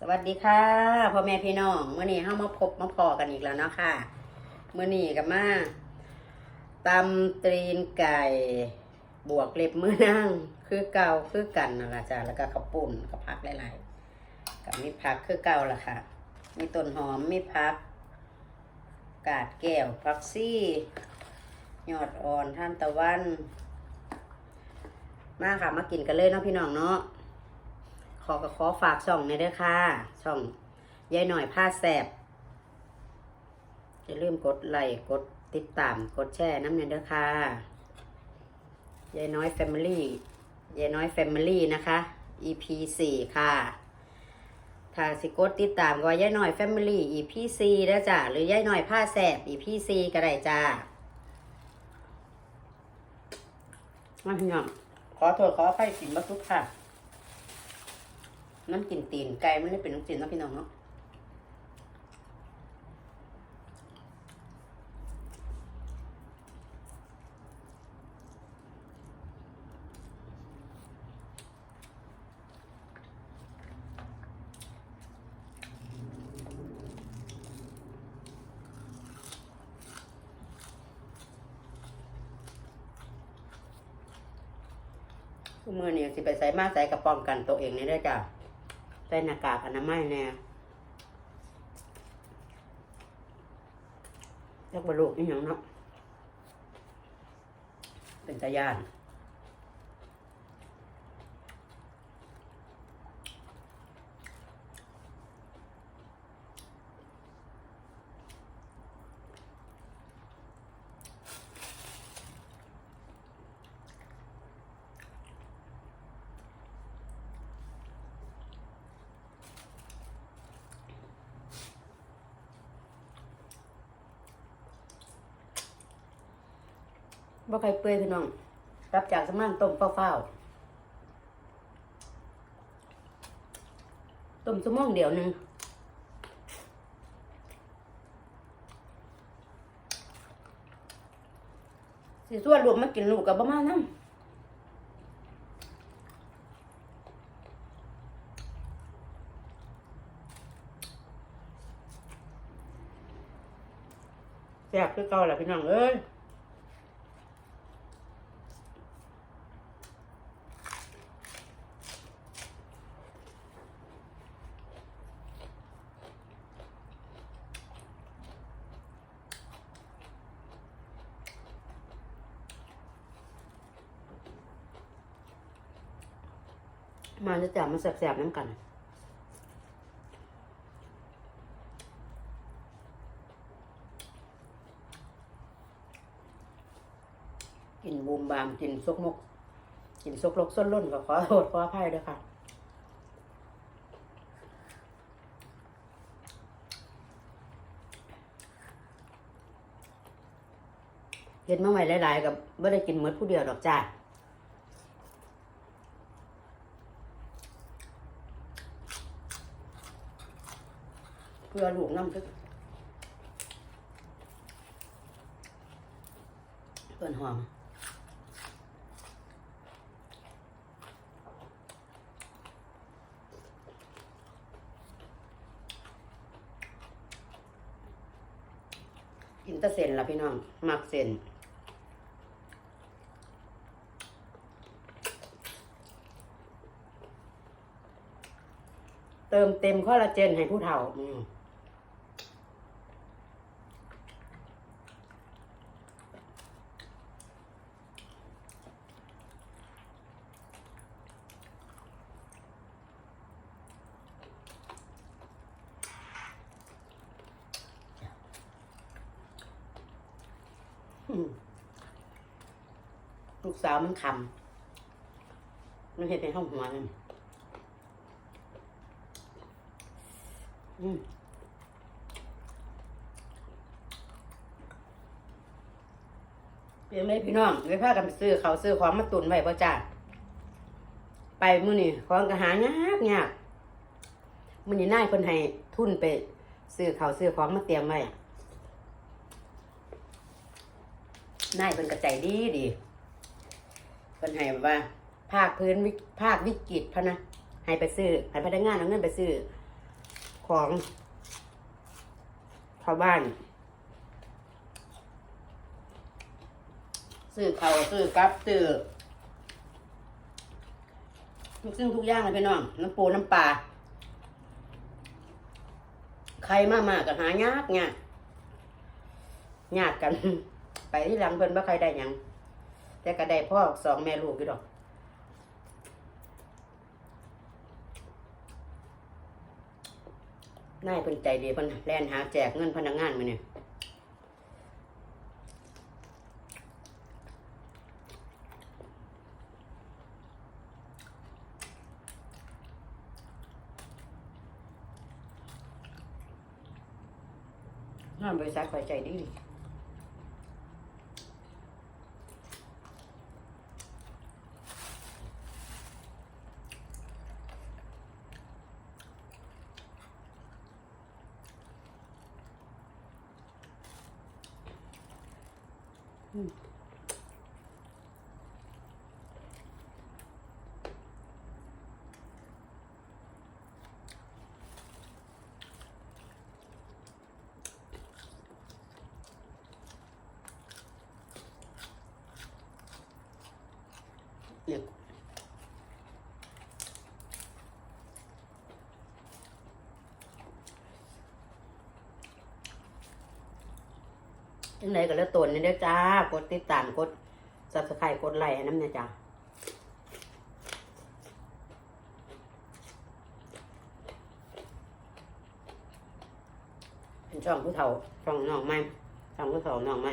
สวัสดีค่ะพ่อแม่พี่น้องเมื่อนี้เข้ามาพบมาพอกันอีกแล้วเนาะค่ะเมื่อนี้กับมาตำตรีนไก่บวกเล็บมือนั่งคือเก่าคือกันน่ะจ้ะแล้วก็ข้าวปุ้นกับผักหลายๆกับมีผักคือเก่าล่ะค่ะ มีต้นหอมมีผัก กาดแก้วผักซี่ยอดอ่อนท่านตะวัน มาค่ะมากินกันเลยเนาะพี่น้องเนาะ อก็ขอฝากช่องในเด้อค่ะ ช่องยายหน่อยผ้าแสบอย่าลืมกดไลค์กดติดตามกดแชร์น้ำเนเด้อค่ะยายน้อยแฟมิลี่ยายน้อยแฟมิลี่นะคะ EP สี่ค่ะถ้าสิกดติดตามก็ยายน้อยแฟมิลี่ EP สี่เด้จ้ะหรือยายน้อยผ้าแสบ EP สี่ก็ได้จ้ามาพี่น้องขอโทษขออภัยสินบัทุกค่ะ น้ำกินตีนไก่ไม่ได้เป็นน้ำกินนะพี่น้องเนาะทุกมือนี่สิไปใส่มาใส่กระป้องกันตัวเองนี่ด้วยจ้ะ ใส่หน้ากากอนามัยแน่เรียกว่าลูกนี่ยังเนาะเป็นตายาน บ่ใครเปื่อยพี่น้องรับจากสมานต้มเฝ้าๆต้มชั่วโมงเดียวหนึ่งสิส่วนรวมมากินลูกกับประมาณนั้นแซ่บคือเก่าแหละพี่น้องเอ้ย มาจะจับมาแสบๆน้ำกันกินบูมบามกินซกมกกินซกลกส้นล้นก็ขอโทษขออภัยด้วยค่ะเห็นเมาใหม่หลาย ๆ กับไม่ได้กินเมือผู้เดียวดอกจ้า เพื่อลูกน้ำซึกเพื่นหอมกินตะเส้นละพี่น้อง มักเส้นเติมเต็มคอลลาเจนให้ผู้เฒ่า ลูกสาวมันคำมันเห็นในห้องหัวนั่นอืมเป็นไหมพี่น้องไปพากันไปซื้อเขาซื้อของมาตุนไว้พ่จ้าไปมื้อนี่ของก็หายากยากมื้อนี้นายเพิ่นให้ทุนไปซื้อเขาซื้อของมาเตรียมไว้อะ นายเพิ่นก็ใจดีดีเพิ่นให้แบบว่า ภาคพื้นวิภาควิกฤตพะนะให้ไปซื้อให้พนักงานเอาเงินไปซื้อของชาวบ้าน ซื้อเขาซื้อกับซื้อทุกสิ่งทุกอย่างเลยพี่น้องน้ำปูน้ำปลาใครมามากกันหายากเนี่ยยากกัน ไปที่หลังเพิ่นว่าใครได้หยัง แต่ก็ได้พ่อสองแม่ลูกอยู่ดอกนายเพิ่นใจดีเพิ่นแล่นหาแจกเงินพนักงานมาเนี่ยงานบริษัทคอยใจดี เปียก จังไดก็แล้วตนนี่เด้อจ้า กดติดตามกด subscribe กดไลค์น้ำเนี่ยจ้าเป็นช่องผู้เฒ่าช่องน้องไม้ช่องผู้เฒ่าน้องไม้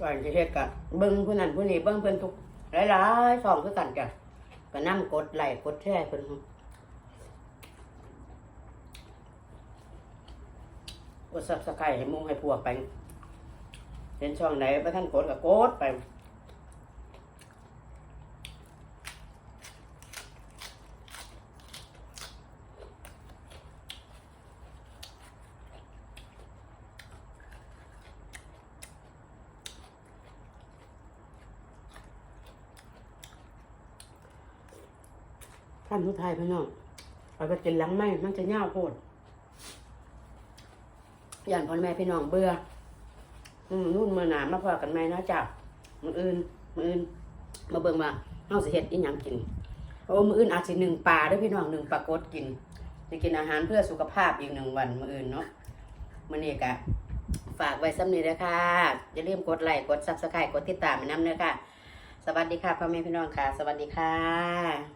ก่อนจะเฮ็ดกะเบิ่งผู้นั้นผู้นี้เบิ่งเพิ่นทุกหลายๆช่องคือกันจ้ะ ก็นั่งกดไหลกดแช่เพิ่นกดสับสไครให้มุงให้พวกไป เห็นช่องไหนพระท่านกดก็กดไป ท่านผู้ไทยพี่น้องเอาไปกินหลังไม่มันจะยาวโพดย่านพ่อแม่พี่น้องเบื่ออืมนู่นเมื่อหนามาพอกันไหมนะจ๊ะมืออื่นมืออื่น มาเบิ่งว่าเฮาสิเฮ็ดอีหยังกินโอ้มืออื่นอาจสิหนึ่งปลาด้วยพี่น้องหนึ่งปลากดกินจะกินอาหารเพื่อสุขภาพอีกหนึ่งวันมืออื่นเนาะมื้อนี้ก็ฝากไว้ซ้ำนี้เด้อค่ะอย่าลืมกดไลค์กด Subscribe กดติดตามให้ำเด้อค่ะ สวัสดีค่ะพ่อแม่พี่น้องค่ะ สวัสดีค่ะ